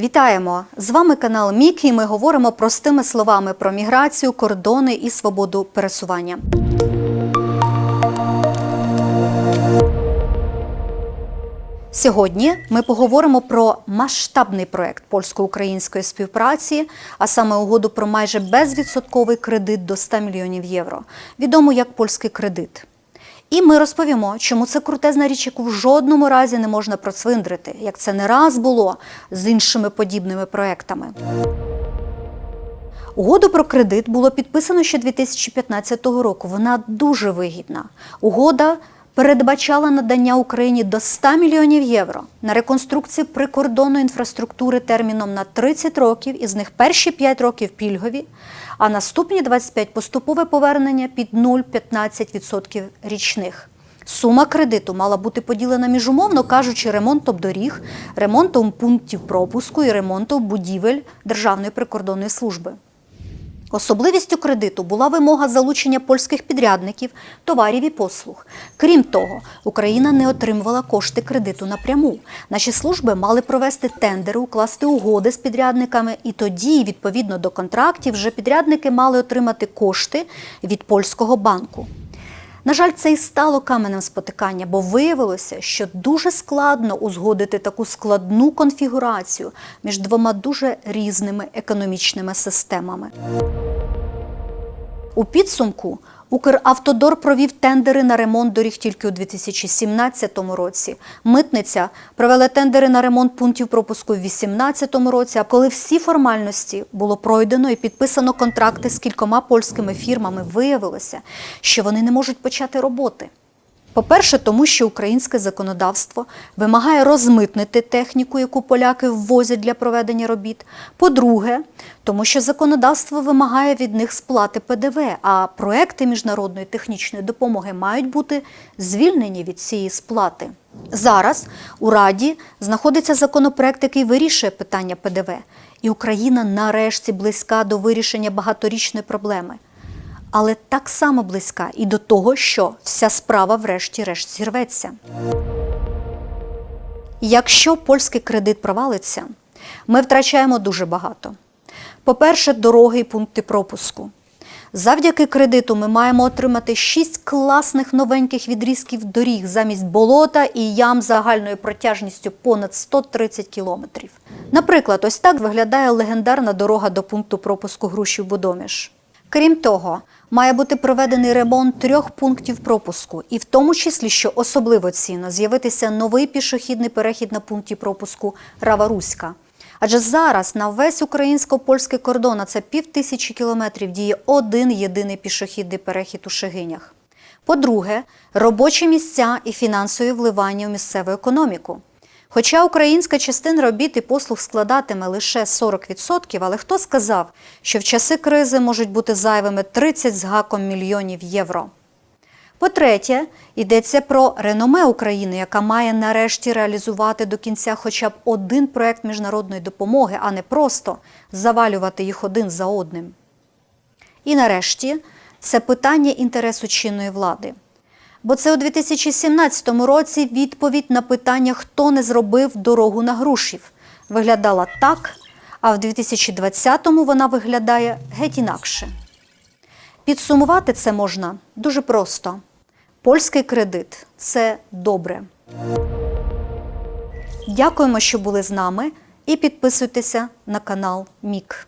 Вітаємо! З вами канал Мік і ми говоримо простими словами про міграцію, кордони і свободу пересування. Сьогодні ми поговоримо про масштабний проект польсько-української співпраці, а саме угоду про майже безвідсотковий кредит до 100 мільйонів євро, відому як польський кредит. І ми розповімо, чому це крутезна річ, яку в жодному разі не можна процвиндрити, як це не раз було з іншими подібними проектами. Угоду про кредит було підписано ще 2015 року. Вона дуже вигідна. Угода передбачала надання Україні до 100 мільйонів євро на реконструкцію прикордонної інфраструктури терміном на 30 років, із них перші 5 років пільгові, а наступні 25 поступове повернення під 0,15% річних. Сума кредиту мала бути поділена між, умовно кажучи, ремонтом доріг, ремонтом пунктів пропуску і ремонтом будівель Державної прикордонної служби. Особливістю кредиту була вимога залучення польських підрядників, товарів і послуг. Крім того, Україна не отримувала кошти кредиту напряму. Наші служби мали провести тендери, укласти угоди з підрядниками, і тоді, відповідно до контрактів, вже підрядники мали отримати кошти від польського банку. На жаль, це і стало каменем спотикання, бо виявилося, що дуже складно узгодити таку складну конфігурацію між двома дуже різними економічними системами. У підсумку Укравтодор провів тендери на ремонт доріг тільки у 2017 році. Митниця провела тендери на ремонт пунктів пропуску у 2018 році. А коли всі формальності було пройдено і підписано контракти з кількома польськими фірмами, виявилося, що вони не можуть почати роботи. По-перше, тому що українське законодавство вимагає розмитнити техніку, яку поляки ввозять для проведення робіт. По-друге, тому що законодавство вимагає від них сплати ПДВ, а проекти міжнародної технічної допомоги мають бути звільнені від цієї сплати. Зараз у Раді знаходиться законопроект, який вирішує питання ПДВ, і Україна нарешті близька до вирішення багаторічної проблеми але так само близька і до того, що вся справа врешті-решт зірветься. Якщо польський кредит провалиться, ми втрачаємо дуже багато. По-перше, дороги і пункти пропуску. Завдяки кредиту ми маємо отримати шість класних новеньких відрізків доріг замість болота і ям загальною протяжністю понад 130 кілометрів. Наприклад, ось так виглядає легендарна дорога до пункту пропуску Грушів Будоміж. Крім того, має бути проведений ремонт трьох пунктів пропуску, і в тому числі, що особливо цінно, з'явитися новий пішохідний перехід на пункті пропуску Рава-Руська. Адже зараз на весь українсько-польський кордон, а це пів тисячі кілометрів, діє один єдиний пішохідний перехід у Шегинях. По-друге, робочі місця і фінансові вливання в місцеву економіку. Хоча українська частина робіт і послуг складатиме лише 40%, але хто сказав, що в часи кризи можуть бути зайвими 30 з гаком мільйонів євро? По-третє, йдеться про реноме України, яка має нарешті реалізувати до кінця хоча б один проект міжнародної допомоги, а не просто завалювати їх один за одним. І нарешті це питання інтересу чинної влади. Бо це у 2017 році відповідь на питання, хто не зробив дорогу на Грушів, виглядала так, а в 2020-му вона виглядає геть інакше. Підсумувати це можна дуже просто. Польський кредит це добре. Дякуємо, що були з нами, і підписуйтеся на канал Мік.